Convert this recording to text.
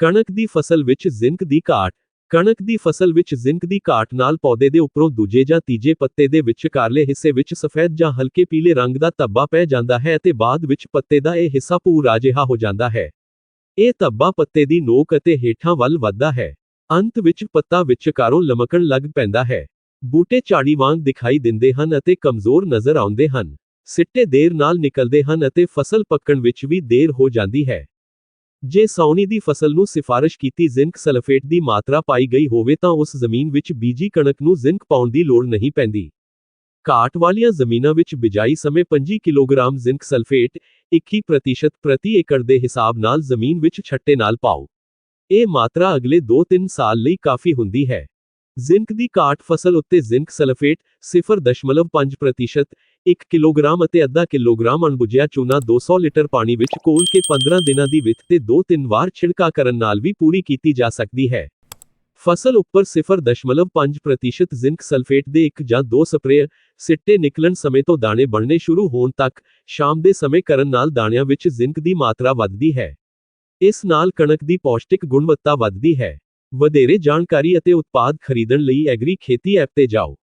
ਕਣਕ ਦੀ ਫਸਲ ਵਿੱਚ ਜ਼ਿੰਕ ਦੀ ਘਾਟ। ਕਣਕ ਦੀ ਫਸਲ ਵਿੱਚ ਜ਼ਿੰਕ ਦੀ ਘਾਟ ਨਾਲ ਪੌਦੇ ਦੇ ਉੱਪਰੋਂ ਦੂਜੇ ਜਾਂ ਤੀਜੇ ਪੱਤੇ ਦੇ ਵਿਚਕਾਰਲੇ ਹਿੱਸੇ ਵਿੱਚ ਸਫੈਦ ਜਾਂ ਹਲਕੇ ਪੀਲੇ ਰੰਗ ਦਾ ਧੱਬਾ ਪੈ ਜਾਂਦਾ ਹੈ ਅਤੇ ਬਾਅਦ ਵਿੱਚ ਪੱਤੇ ਦਾ ਇਹ ਹਿੱਸਾ ਭੂਰਾ ਜਿਹਾ ਹੋ ਜਾਂਦਾ ਹੈ। ਇਹ ਧੱਬਾ ਪੱਤੇ ਦੀ ਨੋਕ ਅਤੇ ਹੇਠਾਂ ਵੱਲ ਵੱਧਦਾ ਹੈ। ਅੰਤ ਵਿੱਚ ਪੱਤਾ ਵਿਚਕਾਰੋਂ ਲਮਕਣ ਲੱਗ ਪੈਂਦਾ ਹੈ। ਬੂਟੇ ਝਾੜੀ ਵਾਂਗ ਦਿਖਾਈ ਦਿੰਦੇ ਹਨ ਅਤੇ ਕਮਜ਼ੋਰ ਨਜ਼ਰ ਆਉਂਦੇ ਹਨ। ਸਿੱਟੇ ਦੇਰ ਨਾਲ ਨਿਕਲਦੇ ਹਨ ਅਤੇ ਫਸਲ ਪੱਕਣ ਵਿੱਚ ਵੀ ਦੇਰ ਹੋ ਜਾਂਦੀ ਹੈ। ਜੇ ਸਾਉਣੀ ਦੀ ਫਸਲ ਨੂੰ ਸਿਫਾਰਸ਼ ਕੀਤੀ ਜ਼ਿੰਕ ਸਲਫੇਟ ਦੀ ਮਾਤਰਾ ਪਾਈ ਗਈ ਹੋਵੇ ਤਾਂ ਉਸ ਜ਼ਮੀਨ ਵਿੱਚ ਬੀਜੀ ਕਣਕ ਨੂੰ ਜ਼ਿੰਕ ਪਾਉਣ ਦੀ ਲੋੜ ਨਹੀਂ ਪੈਂਦੀ। ਘਾਟ ਵਾਲੀਆਂ ਜ਼ਮੀਨਾਂ ਵਿੱਚ ਬਿਜਾਈ ਸਮੇਂ 25 ਕਿਲੋਗ੍ਰਾਮ ਜ਼ਿੰਕ ਸਲਫੇਟ 21% ਪ੍ਰਤੀ ਏਕੜ ਦੇ ਹਿਸਾਬ ਨਾਲ ਜ਼ਮੀਨ ਵਿੱਚ ਛੱਟੇ ਨਾਲ ਪਾਓ। ਇਹ ਮਾਤਰਾ ਅਗਲੇ 2-3 ਸਾਲ ਲਈ ਕਾਫੀ ਹੁੰਦੀ ਹੈ। ਜ਼ਿੰਕ ਦੀ ਘਾਟ ਫਸਲ ਉੱਤੇ ਜ਼ਿੰਕ ਸਲਫੇਟ 0.5% 1 ਕਿਲੋਗ੍ਰਾਮ ਅਤੇ ਅੱਧਾ ਕਿਲੋਗ੍ਰਾਮ ਅਣਬੁਝਿਆ ਚੂਨਾ 200 ਲੀਟਰ ਪਾਣੀ ਵਿੱਚ ਘੋਲ ਕੇ 15 ਦਿਨਾਂ ਦੀ ਵਿੱਥ ਤੇ 2-3 ਵਾਰ ਛਿੜਕਾ ਕਰਨ ਨਾਲ ਵੀ ਪੂਰੀ ਕੀਤੀ ਜਾ ਸਕਦੀ ਹੈ। ਫਸਲ ਉੱਪਰ 0.5% ਜ਼ਿੰਕ ਸਲਫੇਟ ਦੇ ਇੱਕ ਜਾਂ ਦੋ ਸਪਰੇਅ ਸਿੱਟੇ ਨਿਕਲਣ ਸਮੇਂ ਤੋਂ ਦਾਣੇ ਬਣਨੇ ਸ਼ੁਰੂ ਹੋਣ ਤੱਕ ਸ਼ਾਮ ਦੇ ਸਮੇਂ ਕਰਨ ਨਾਲ ਦਾਣਿਆਂ ਵਿੱਚ ਜ਼ਿੰਕ ਦੀ ਮਾਤਰਾ ਵੱਧਦੀ ਹੈ। ਇਸ ਨਾਲ ਕਣਕ ਦੀ ਪੌਸ਼ਟਿਕ ਗੁਣਵੱਤਾ ਵੱਧਦੀ ਹੈ। ਵਧੇਰੇ ਜਾਣਕਾਰੀ ਅਤੇ ਉਤਪਾਦ ਖਰੀਦਣ ਲਈ ਐਗਰੀ ਖੇਤੀ ਐਪ ਤੇ ਜਾਓ।